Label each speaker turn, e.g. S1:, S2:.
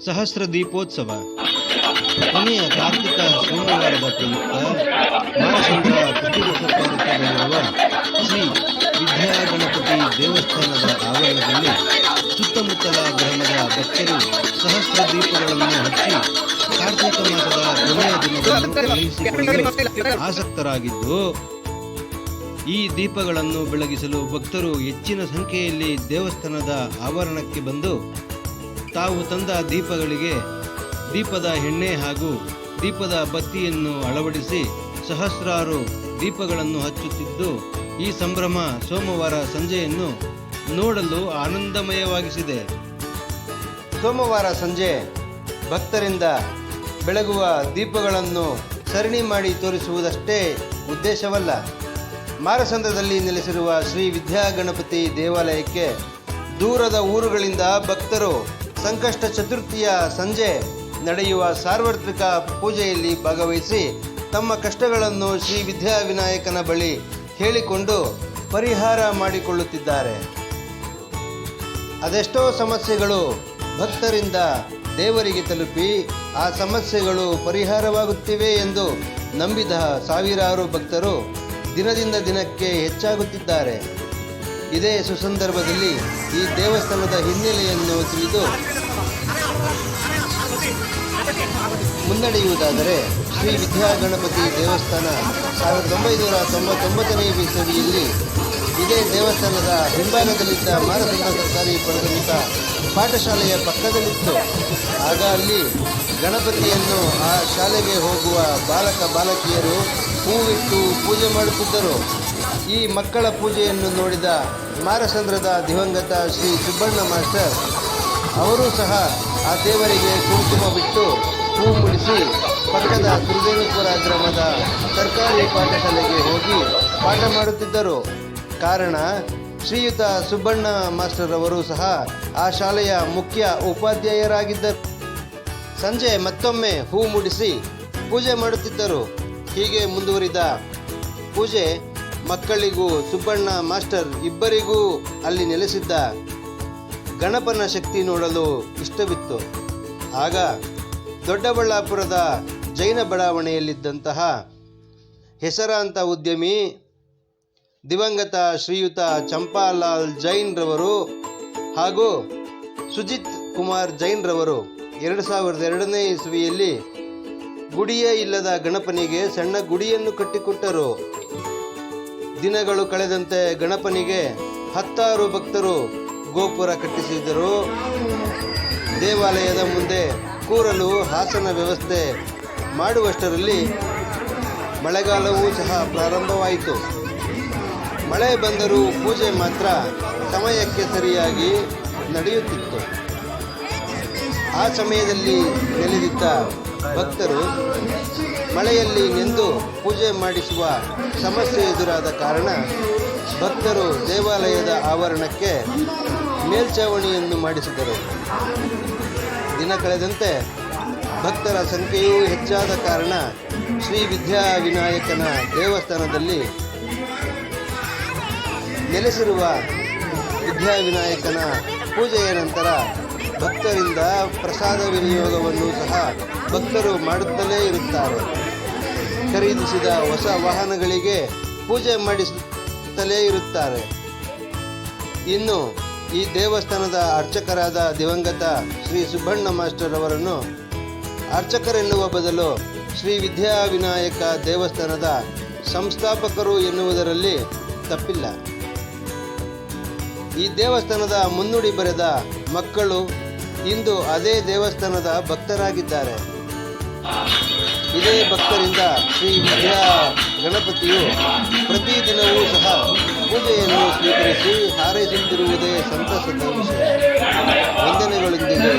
S1: ಸಹಸ್ರ ದೀಪೋತ್ಸವ. ಕೊನೆಯ ಕಾರ್ತಿಕ ಸೋಮವಾರದ ಪ್ರಯುಕ್ತ ಪ್ರತಿಭಟಕಾರಕ್ಕೆ ಬರುವ ಶ್ರೀ ವಿದ್ಯಾಗಣಪತಿ ದೇವಸ್ಥಾನದ ಆವರಣದಲ್ಲಿ ಸುತ್ತಮುತ್ತಲ ಗ್ರಾಮದ ಭಕ್ತರು ಸಹಸ್ರ ದೀಪಗಳನ್ನು ಹಚ್ಚಿ ಕಾರ್ತಿಕ ಮಾಸದ ಕೊನೆಯ ದಿನದಲ್ಲಿ ಆಸಕ್ತರಾಗಿದ್ದು, ಈ ದೀಪಗಳನ್ನು ಬೆಳಗಿಸಲು ಭಕ್ತರು ಹೆಚ್ಚಿನ ಸಂಖ್ಯೆಯಲ್ಲಿ ದೇವಸ್ಥಾನದ ಆವರಣಕ್ಕೆ ಬಂದು ತಾವು ತಂದ ದೀಪಗಳಿಗೆ ದೀಪದ ಎಣ್ಣೆ ಹಾಗೂ ದೀಪದ ಬತ್ತಿಯನ್ನು ಅಳವಡಿಸಿ ಸಹಸ್ರಾರು ದೀಪಗಳನ್ನು ಹಚ್ಚುತ್ತಿದ್ದು, ಈ ಸಂಭ್ರಮ ಸೋಮವಾರ ಸಂಜೆಯನ್ನು ನೋಡಲು ಆನಂದಮಯವಾಗಿಸಿದೆ. ಸೋಮವಾರ ಸಂಜೆ ಭಕ್ತರಿಂದ ಬೆಳಗುವ ದೀಪಗಳನ್ನು ಸರಣಿ ಮಾಡಿ ತೋರಿಸುವುದಷ್ಟೇ ಉದ್ದೇಶವಲ್ಲ. ಮಾರಸಂದ್ರದಲ್ಲಿ ನೆಲೆಸಿರುವ ಶ್ರೀ ವಿದ್ಯಾಗಣಪತಿ ದೇವಾಲಯಕ್ಕೆ ದೂರದ ಊರುಗಳಿಂದ ಭಕ್ತರು ಸಂಕಷ್ಟ ಚತುರ್ಥಿಯ ಸಂಜೆ ನಡೆಯುವ ಸಾರ್ವತ್ರಿಕ ಪೂಜೆಯಲ್ಲಿ ಭಾಗವಹಿಸಿ ತಮ್ಮ ಕಷ್ಟಗಳನ್ನು ಶ್ರೀ ವಿದ್ಯಾವಿನಾಯಕನ ಬಳಿ ಹೇಳಿಕೊಂಡು ಪರಿಹಾರ ಮಾಡಿಕೊಳ್ಳುತ್ತಿದ್ದಾರೆ. ಅದೆಷ್ಟೋ ಸಮಸ್ಯೆಗಳು ಭಕ್ತರಿಂದ ದೇವರಿಗೆ ತಲುಪಿ ಆ ಸಮಸ್ಯೆಗಳು ಪರಿಹಾರವಾಗುತ್ತಿವೆ ಎಂದು ನಂಬಿದ ಸಾವಿರಾರು ಭಕ್ತರು ದಿನದಿಂದ ದಿನಕ್ಕೆ ಹೆಚ್ಚಾಗುತ್ತಿದ್ದಾರೆ. ಇದೇ ಸುಸಂದರ್ಭದಲ್ಲಿ ಈ ದೇವಸ್ಥಾನದ ಹಿನ್ನೆಲೆಯನ್ನು ತಿಳಿದು ಮುನ್ನಡೆಯುವುದಾದರೆ ಶ್ರೀ ವಿದ್ಯಾಗಣಪತಿ ದೇವಸ್ಥಾನ ಸಾವಿರದ ಒಂಬೈನೂರ ತೊಂಬತ್ತೊಂಬತ್ತನೇ ಇಸವಿಯಲ್ಲಿ ಇದೇ ದೇವಸ್ಥಾನದ ಹಿಂಭಾಗದಲ್ಲಿದ್ದ ಮಾರಸಂಗ ಸರ್ಕಾರಿ ಪ್ರಾಥಮಿಕ ಪಾಠಶಾಲೆಯ ಪಕ್ಕದಲ್ಲಿತ್ತು. ಆಗ ಅಲ್ಲಿ ಗಣಪತಿಯನ್ನು ಆ ಶಾಲೆಗೆ ಹೋಗುವ ಬಾಲಕ, ಬಾಲಕಿಯರು ಹೂವಿಟ್ಟು ಪೂಜೆ ಮಾಡುತ್ತಿದ್ದರು. ಈ ಮಕ್ಕಳ ಪೂಜೆಯನ್ನು ನೋಡಿದ ಮಾರಸಂದ್ರದ ದಿವಂಗತ ಶ್ರೀ ಸುಬ್ಬಣ್ಣ ಮಾಸ್ಟರ್. ಅವರೂ ಸಹ ಆ ದೇವರಿಗೆ ಕುಂಕುಮ ಬಿಟ್ಟು ಹೂ ಮುಡಿಸಿ ಪಕ್ಕದ ಗುರುದೇವಪುರ ಗ್ರಾಮದ ಸರ್ಕಾರಿ ಪಾಠಶಾಲೆಗೆ ಹೋಗಿ ಪಾಠ ಮಾಡುತ್ತಿದ್ದರು. ಕಾರಣ ಶ್ರೀಯುತ ಸುಬ್ಬಣ್ಣ ಮಾಸ್ಟರ್ ಅವರು ಸಹ ಆ ಶಾಲೆಯ ಮುಖ್ಯ ಉಪಾಧ್ಯಾಯರಾಗಿದ್ದರು. ಸಂಜೆ ಮತ್ತೊಮ್ಮೆ ಹೂ ಮುಡಿಸಿ ಪೂಜೆ ಮಾಡುತ್ತಿದ್ದರು. ಹೀಗೆ ಮುಂದುವರಿದ ಪೂಜೆ ಮಕ್ಕಳಿಗೂ, ಸುಬ್ಬಣ್ಣ ಮಾಸ್ಟರ್ ಇಬ್ಬರಿಗೂ ಅಲ್ಲಿ ನೆಲೆಸಿದ್ದ ಗಣಪನ ಶಕ್ತಿ ನೋಡಲು ಇಷ್ಟವಿತ್ತು. ಆಗ ದೊಡ್ಡಬಳ್ಳಾಪುರದ ಜೈನ ಬಡಾವಣೆಯಲ್ಲಿದ್ದಂತಹ ಹೆಸರಾಂತ ಉದ್ಯಮಿ ದಿವಂಗತ ಶ್ರೀಯುತ ಚಂಪಾಲಾಲ್ ಜೈನ್ ರವರು ಹಾಗೂ ಸುಜಿತ್ ಕುಮಾರ್ ಜೈನ್ ರವರು ಎರಡು ಸಾವಿರದ ಎರಡನೇ ಇಸ್ವಿಯಲ್ಲಿ ಗುಡಿಯೇ ಇಲ್ಲದ ಗಣಪನಿಗೆ ಸಣ್ಣ ಗುಡಿಯನ್ನು ಕಟ್ಟಿಕೊಟ್ಟರು. ದಿನಗಳು ಕಳೆದಂತೆ ಗಣಪನಿಗೆ ಹತ್ತಾರು ಭಕ್ತರು ಗೋಪುರ ಕಟ್ಟಿಸಿದರು. ದೇವಾಲಯದ ಮುಂದೆ ಕೂರಲು ಹಾಸನ ವ್ಯವಸ್ಥೆ ಮಾಡುವಷ್ಟರಲ್ಲಿ ಮಳೆಗಾಲವೂ ಸಹ ಪ್ರಾರಂಭವಾಯಿತು. ಮಳೆ ಬಂದರೂ ಪೂಜೆ ಮಾತ್ರ ಸಮಯಕ್ಕೆ ಸರಿಯಾಗಿ ನಡೆಯುತ್ತಿತ್ತು. ಆ ಸಮಯದಲ್ಲಿ ನೆಲೆದಿದ್ದ ಭಕ್ತರು ಮಳೆಯಲ್ಲಿ ನೆಂದು ಪೂಜೆ ಮಾಡಿಸುವ ಸಮಸ್ಯೆ ಎದುರಾದ ಕಾರಣ ಭಕ್ತರು ದೇವಾಲಯದ ಆವರಣಕ್ಕೆ ಮೇಲ್ಚಾವಣಿಯನ್ನು ಮಾಡಿಸಿದರು. ದಿನ ಕಳೆದಂತೆ ಭಕ್ತರ ಸಂಖ್ಯೆಯೂ ಹೆಚ್ಚಾದ ಕಾರಣ ಶ್ರೀ ವಿದ್ಯಾ ವಿನಾಯಕನ ದೇವಸ್ಥಾನದಲ್ಲಿ ನೆಲೆಸಿರುವ ವಿದ್ಯಾವಿನಾಯಕನ ಪೂಜೆಯ ನಂತರ ಭಕ್ತರಿಂದ ಪ್ರಸಾದ ವಿನಿಯೋಗವನ್ನು ಸಹ ಭಕ್ತರು ಮಾಡುತ್ತಲೇ ಇರುತ್ತಾರೆ. ಖರೀದಿಸಿದ ಹೊಸ ವಾಹನಗಳಿಗೆ ಪೂಜೆ ಮಾಡಿಸುತ್ತಲೇ ಇರುತ್ತಾರೆ. ಇನ್ನು ಈ ದೇವಸ್ಥಾನದ ಅರ್ಚಕರಾದ ದಿವಂಗತ ಶ್ರೀ ಸುಬ್ಬಣ್ಣ ಮಾಸ್ಟರ್ ಅವರನ್ನು ಅರ್ಚಕರೆನ್ನುವ ಬದಲು ಶ್ರೀ ವಿದ್ಯಾವಿನಾಯಕ ದೇವಸ್ಥಾನದ ಸಂಸ್ಥಾಪಕರು ಎನ್ನುವುದರಲ್ಲಿ ತಪ್ಪಿಲ್ಲ. ಈ ದೇವಸ್ಥಾನದ ಮುನ್ನುಡಿ ಬರೆದ ಮಕ್ಕಳು ಇಂದು ಅದೇ ದೇವಸ್ಥಾನದ ಭಕ್ತರಾಗಿದ್ದಾರೆ. ಇದೇ ಭಕ್ತರಿಂದ ಶ್ರೀ ವಿದ್ಯಾ ಗಣಪತಿಯು ಪ್ರತಿದಿನವೂ ಸಹ ಪೂಜೆಯನ್ನು ಸ್ವೀಕರಿಸಿ ಹಾರೈಸುತ್ತಿರುವುದೇ ಸಂತಸದ ವಿಷಯ. ವಂದನೆಗಳೊಂದಿಗೆ